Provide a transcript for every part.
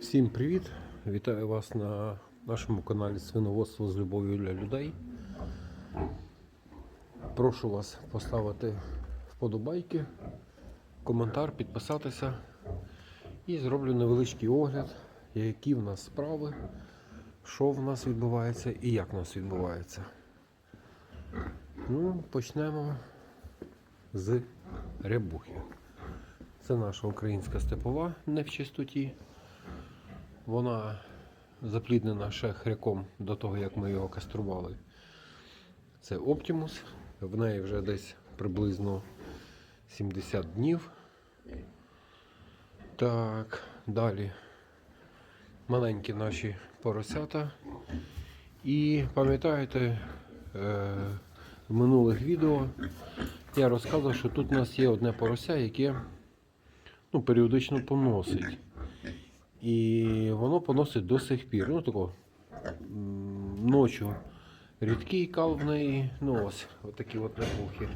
Всім привіт! Вітаю вас на нашому каналі Свиноводство з любов'ю для людей. Прошу вас поставити вподобайки, коментар, підписатися і зроблю невеличкий огляд, які в нас справи, що в нас відбувається і як в нас відбувається. Ну, почнемо з рябухи. Це наша українська степова не в чистоті. Вона запліднена ще хряком до того, як ми його кастрували. Це Оптимус. В неї вже десь приблизно 70 днів. Так, далі маленькі наші поросята. І пам'ятаєте, е, в минулих відео я розказував, що тут у нас є одне порося, яке ну, періодично поносить. І воно поносить до сих пір. Ну тако ночі рідкий кал в неї, ну ось, отакі от напухи.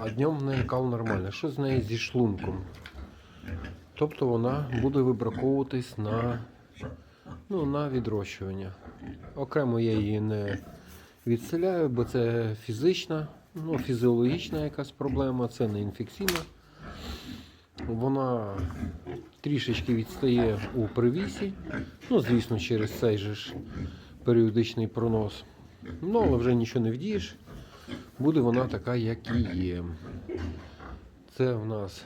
А днем в неї кал нормальний. Що з нею зі шлунком? Тобто вона буде вибраковуватись на, ну, на відрощування. Окремо я її не відселяю, бо це фізична, ну, фізіологічна якась проблема, це не інфекційна. Вона трішечки відстає у привісі. Ну, звісно, через цей же ж періодичний пронос. Ну, але вже нічого не вдієш. Буде вона така, як і є. Це в нас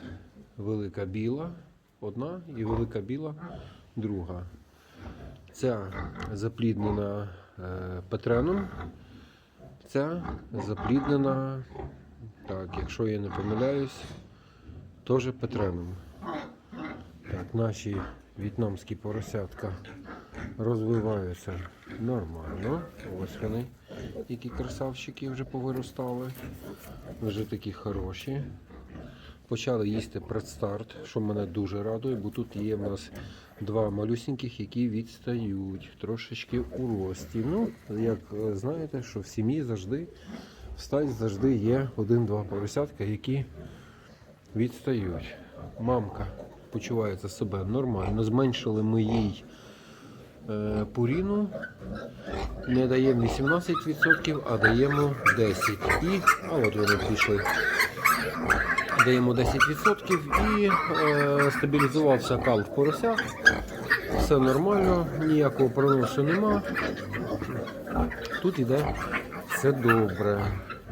велика біла, одна і велика біла друга. Ця запліднена е, Петреном. Ця запліднена, так, якщо я не помиляюсь, теж Петреном. Так, наші в'єтнамські поросятка розвиваються нормально. Ось вони, які красавчики вже повиростали. Вже такі хороші. Почали їсти предстарт, що мене дуже радує, бо тут є в нас два малюсіньких, які відстають трошечки у рості. Ну, як е, знаєте, що в сім'ї завжди в стаді завжди є один-два поросятка, які відстають. Мамка почувається себе нормально. Зменшили ми їй е, пуріну. Не даємо 18%, а даємо 10%. І, а от вони пішли. Даємо 10% і е, стабілізувався кал в поросях. Все нормально, ніякого проносу нема. Тут іде все добре.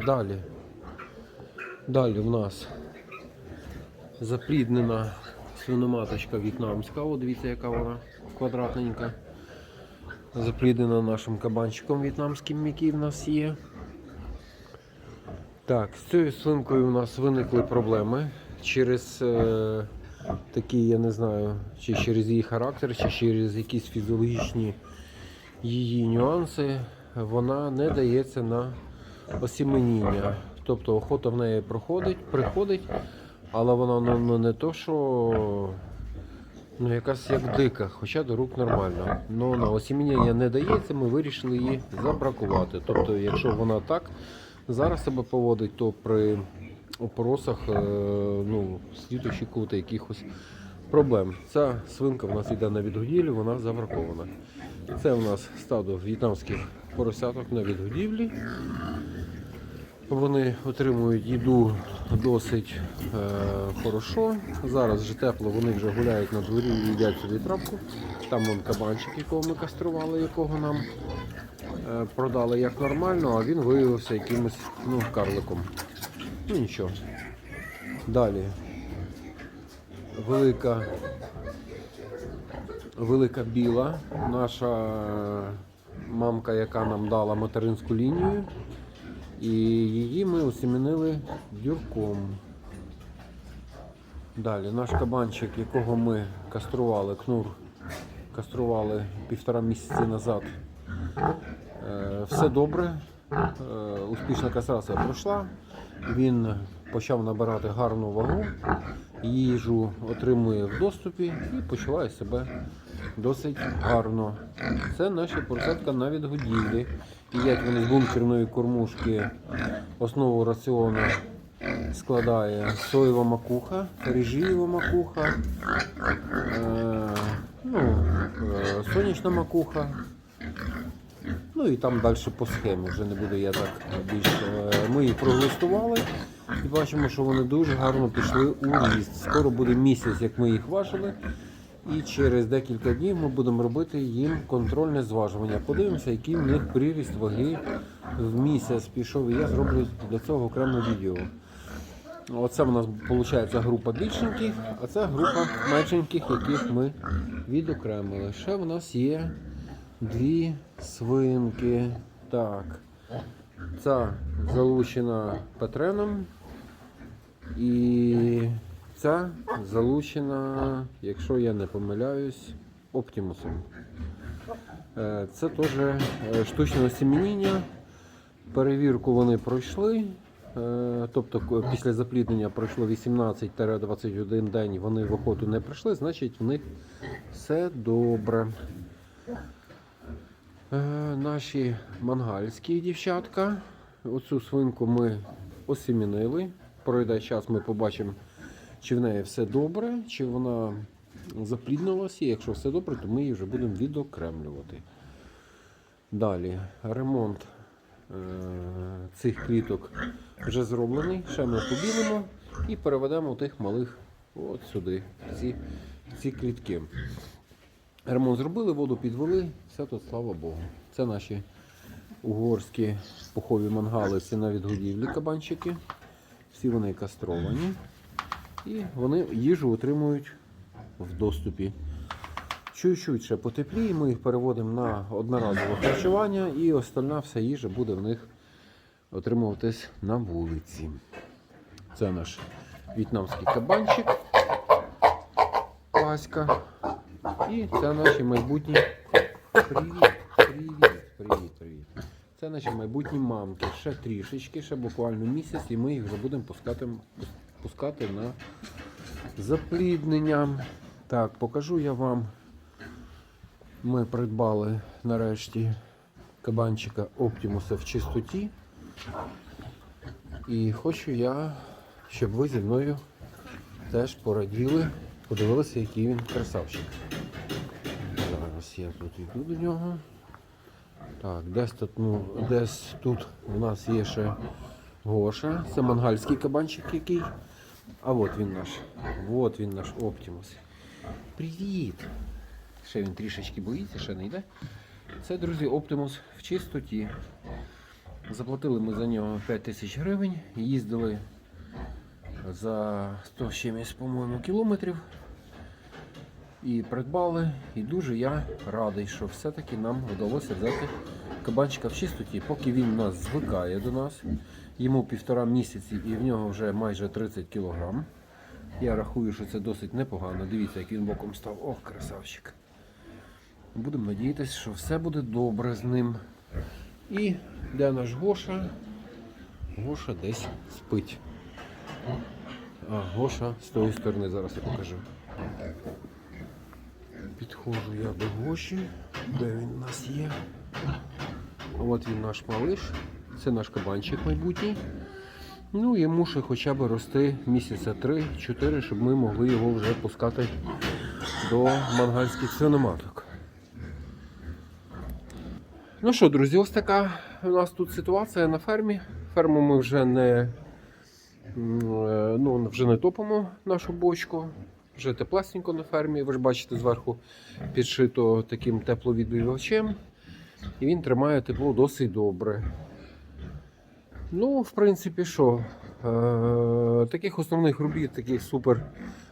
Далі. Далі в нас запліднена свиноматочка в'єтнамська. О, дивіться, яка вона квадратненька. Запліднена нашим кабанчиком в'єтнамським, який в нас є. Так, з цією свинкою у нас виникли проблеми через е, такі, я не знаю, чи через її характер, чи через якісь фізіологічні її нюанси. Вона не дається на осіменіння. Тобто охота в неї проходить, приходить, але вона ну, ну, не то, що ну, якась як дика, хоча до рук нормально. Ну на осіменіння не дається, ми вирішили її забракувати. Тобто, якщо вона так зараз себе поводить, то при опоросах е, ну, слід очікувати якихось проблем. Ця свинка в нас йде на відгодівлю, вона забракована. Це у нас стадо в'єтнамських поросяток на відгодівлі. Вони отримують їду досить е, хорошо. Зараз вже тепло, вони вже гуляють на дворі і їдять собі травку. Там вон кабанчик, якого ми кастрували, якого нам продали як нормально, а він виявився якимось ну, карликом. Ну нічого. Далі. Велика, велика біла, наша мамка, яка нам дала материнську лінію. І її ми осімінили дюрком. Далі наш кабанчик, якого ми кастрували, кнур кастрували півтора місяці назад. Е, Все добре. Е, Успішна кастрація пройшла. Він почав набирати гарну вагу, їжу отримує в доступі і почуває себе досить гарно. Це наші поросятка на відгодівлі. Їдять вони з бункерної кормушки основу раціону складає соєва макуха, режієва макуха, е, ну, сонячна макуха. Ну і там далі по схемі, вже не буду я так більше. Е, Ми їх проглистували і бачимо, що вони дуже гарно пішли у ріст. Скоро буде місяць, як ми їх важили. І через декілька днів ми будемо робити їм контрольне зважування. Подивимося, який в них приріст ваги в місяць пішов. І я зроблю для цього окреме відео. Оце в нас виходить група більшеньких, а це група меншеньких, яких ми відокремили. Ще в нас є дві свинки. Так. Ця залучена Петреном. І ця залучена, якщо я не помиляюсь, Оптимусом. Е, Це теж е, штучне осіміння. Перевірку вони пройшли. Е, Тобто після запліднення пройшло 18-21 день, вони в охоту не прийшли, значить в них все добре. Е, Наші мангальські дівчатка. Оцю свинку ми осімінили. Пройде час, ми побачимо, чи в неї все добре, чи вона запліднилася. Якщо все добре, то ми її вже будемо відокремлювати. Далі ремонт е, цих кліток вже зроблений. Ще ми побілимо і переведемо тих малих от сюди, ці, ці клітки. Ремонт зробили, воду підвели, все тут, слава Богу. Це наші угорські пухові мангали, це на відгодівлі кабанчики. Всі вони кастровані. І вони їжу отримують в доступі. Чуть-чуть ще потепліє, ми їх переводимо на одноразове харчування і остальна вся їжа буде в них отримуватись на вулиці. Це наш в'єтнамський кабанчик. Васька. І це наші майбутні. Привіт, привіт, привіт, привіт. Це наші майбутні мамки. Ще трішечки, ще буквально місяць, і ми їх вже будемо пускати, пускати на запліднення. Так, покажу я вам. Ми придбали нарешті кабанчика Оптимуса в чистоті. І хочу я, щоб ви зі мною теж пораділи, подивилися, який він красавчик. Зараз я тут йду до нього. Так, десь тут, ну, десь тут у нас є ще Гоша. Це мангальський кабанчик який. А от він наш. От він наш Оптимус. Привіт! Ще він трішечки боїться, ще не йде. Це, друзі, Оптимус в чистоті. Заплатили ми за нього 5 тисяч гривень. Їздили за 100 чимось, по-моєму, кілометрів. І придбали. І дуже я радий, що все-таки нам вдалося взяти кабанчика в чистоті. Поки він нас звикає до нас. Йому півтора місяці і в нього вже майже 30 кілограм. Я рахую, що це досить непогано. Дивіться, як він боком став. Ох, красавчик. Будемо надіятися, що все буде добре з ним. І де наш Гоша? Гоша десь спить. А, Гоша з тої сторони зараз я покажу. Підходжу я до Гоші. Де він у нас є? От він наш малиш. Це наш кабанчик майбутній. Ну, йому ще хоча б рости місяця 3-4, щоб ми могли його вже пускати до мангальських свиноматок. Ну що, друзі, ось така у нас тут ситуація на фермі. Ферму ми вже не, ну, вже не топимо нашу бочку. Вже теплесенько на фермі. Ви ж бачите зверху підшито таким тепловідбивачем. І він тримає тепло досить добре. Ну, в принципі, що? Е, таких основних робіт, таких супер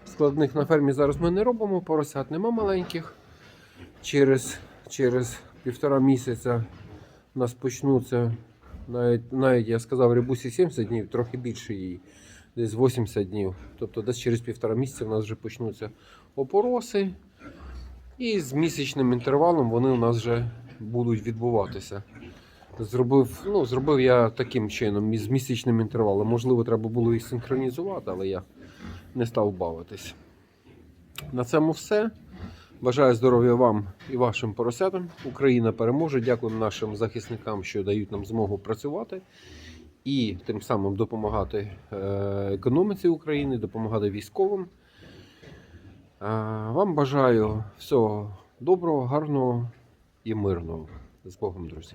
складних на фермі зараз ми не робимо. Поросят нема маленьких. Через, через півтора місяця у нас почнуться, навіть, навіть я сказав, рибусі 70 днів, трохи більше їй, десь 80 днів. Тобто десь через півтора місяця у нас вже почнуться опороси. І з місячним інтервалом вони у нас вже будуть відбуватися. Зробив, ну, зробив я таким чином, з місячним інтервалом. Можливо, треба було їх синхронізувати, але я не став бавитись. На цьому все. Бажаю здоров'я вам і вашим поросятам. Україна переможе. Дякую нашим захисникам, що дають нам змогу працювати. і тим самим допомагати е, економіці України, допомагати військовим. Е, Вам бажаю всього доброго, гарного і мирного. З Богом, друзі.